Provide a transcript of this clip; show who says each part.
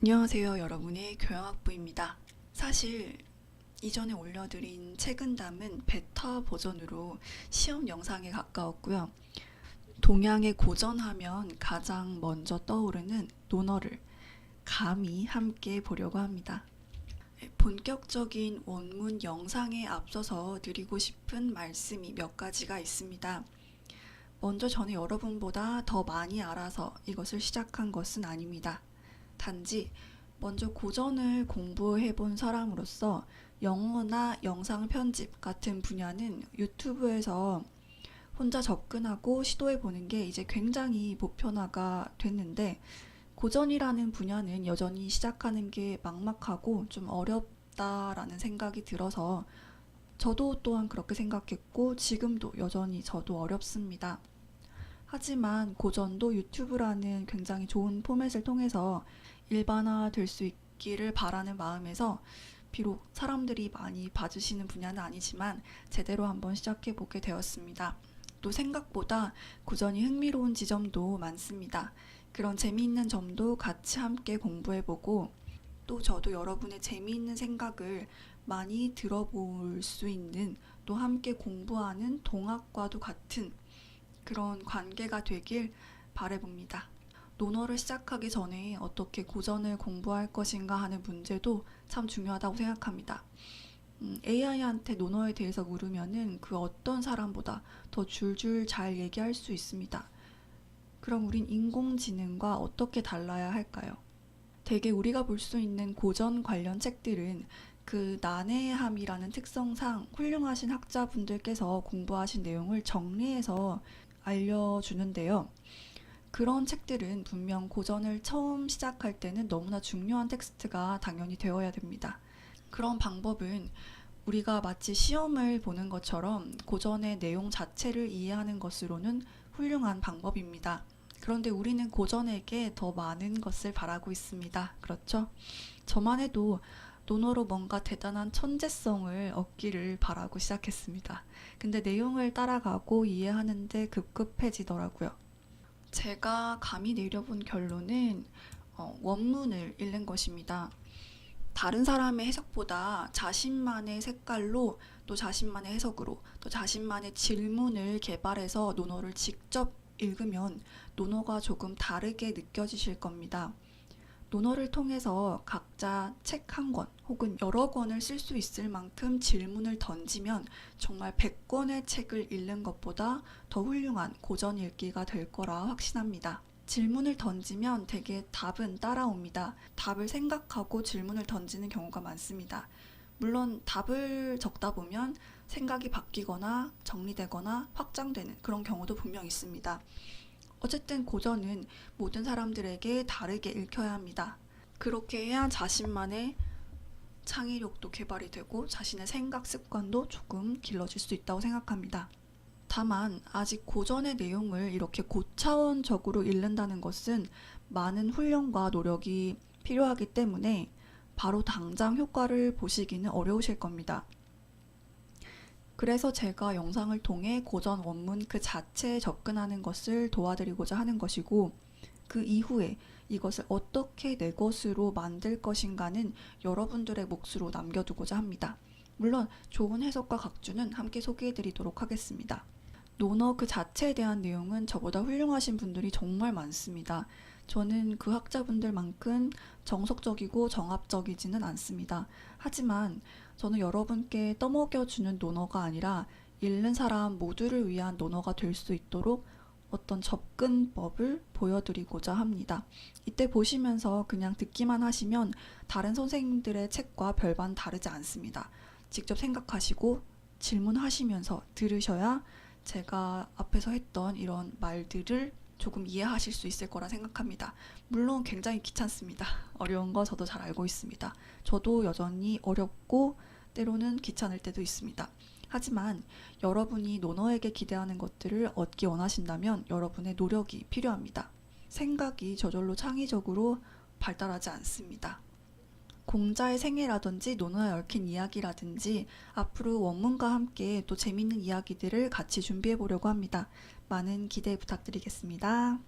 Speaker 1: 안녕하세요. 여러분의 교양학부입니다. 사실 이전에 올려드린 책은담은 베타 버전으로 시험 영상에 가까웠고요. 동양의 고전하면 가장 먼저 떠오르는 논어를 감히 함께 보려고 합니다. 본격적인 원문 영상에 앞서서 드리고 싶은 말씀이 몇 가지가 있습니다. 먼저 저는 여러분보다 더 많이 알아서 이것을 시작한 것은 아닙니다. 단지 먼저 고전을 공부해 본 사람으로서 영어나 영상 편집 같은 분야는 유튜브에서 혼자 접근하고 시도해 보는 게 이제 굉장히 보편화가 됐는데 고전이라는 분야는 여전히 시작하는 게 막막하고 좀 어렵다라는 생각이 들어서 저도 또한 그렇게 생각했고 지금도 여전히 저도 어렵습니다. 하지만 고전도 유튜브라는 굉장히 좋은 포맷을 통해서 일반화 될 수 있기를 바라는 마음에서 비록 사람들이 많이 봐주시는 분야는 아니지만 제대로 한번 시작해 보게 되었습니다. 또 생각보다 고전이 흥미로운 지점도 많습니다. 그런 재미있는 점도 같이 함께 공부해 보고 또 저도 여러분의 재미있는 생각을 많이 들어볼 수 있는 또 함께 공부하는 동학과도 같은 그런 관계가 되길 바래봅니다. 논어를 시작하기 전에 어떻게 고전을 공부할 것인가 하는 문제도 참 중요하다고 생각합니다. 음, AI한테 논어에 대해서 물으면은 그 어떤 사람보다 더 줄줄 잘 얘기할 수 있습니다. 그럼 우린 인공지능과 어떻게 달라야 할까요? 대개 우리가 볼 수 있는 고전 관련 책들은 그 난해함이라는 특성상 훌륭하신 학자분들께서 공부하신 내용을 정리해서 알려주는데요. 그런 책들은 분명 고전을 처음 시작할 때는 너무나 중요한 텍스트가 당연히 되어야 됩니다. 그런 방법은 우리가 마치 시험을 보는 것처럼 고전의 내용 자체를 이해하는 것으로는 훌륭한 방법입니다. 그런데 우리는 고전에게 더 많은 것을 바라고 있습니다. 그렇죠? 저만 해도 논어로 뭔가 대단한 천재성을 얻기를 바라고 시작했습니다. 근데 내용을 따라가고 이해하는데 급급해지더라고요. 제가 감히 내려본 결론은 어, 원문을 읽는 것입니다. 다른 사람의 해석보다 자신만의 색깔로 또 자신만의 해석으로 또 자신만의 질문을 개발해서 논어를 직접 읽으면 논어가 조금 다르게 느껴지실 겁니다. 논어를 통해서 각자 책 한 권 혹은 여러 권을 쓸 수 있을 만큼 질문을 던지면 정말 100권의 책을 읽는 것보다 더 훌륭한 고전 읽기가 될 거라 확신합니다. 질문을 던지면 대개 답은 따라옵니다. 답을 생각하고 질문을 던지는 경우가 많습니다. 물론 답을 적다 보면 생각이 바뀌거나 정리되거나 확장되는 그런 경우도 분명 있습니다. 어쨌든 고전은 모든 사람들에게 다르게 읽혀야 합니다. 그렇게 해야 자신만의 창의력도 개발이 되고 자신의 생각 습관도 조금 길러질 수 있다고 생각합니다. 다만 아직 고전의 내용을 이렇게 고차원적으로 읽는다는 것은 많은 훈련과 노력이 필요하기 때문에 바로 당장 효과를 보시기는 어려우실 겁니다. 그래서 제가 영상을 통해 고전 원문 그 자체에 접근하는 것을 도와드리고자 하는 것이고 그 이후에 이것을 어떻게 내 것으로 만들 것인가는 여러분들의 몫으로 남겨두고자 합니다. 물론 좋은 해석과 각주는 함께 소개해드리도록 하겠습니다. 논어 그 자체에 대한 내용은 저보다 훌륭하신 분들이 정말 많습니다. 저는 그 학자분들만큼 정석적이고 정합적이지는 않습니다. 하지만 저는 여러분께 떠먹여주는 논어가 아니라 읽는 사람 모두를 위한 논어가 될 수 있도록 어떤 접근법을 보여드리고자 합니다. 이때 보시면서 그냥 듣기만 하시면 다른 선생님들의 책과 별반 다르지 않습니다. 직접 생각하시고 질문하시면서 들으셔야 제가 앞에서 했던 이런 말들을 조금 이해하실 수 있을 거라 생각합니다. 물론 굉장히 귀찮습니다. 어려운 거 저도 잘 알고 있습니다. 저도 여전히 어렵고 때로는 귀찮을 때도 있습니다. 하지만 여러분이 논어에게 기대하는 것들을 얻기 원하신다면 여러분의 노력이 필요합니다. 생각이 저절로 창의적으로 발달하지 않습니다. 공자의 생애라든지 논어에 얽힌 이야기라든지 앞으로 원문과 함께 또 재밌는 이야기들을 같이 준비해 보려고 합니다. 많은 기대 부탁드리겠습니다.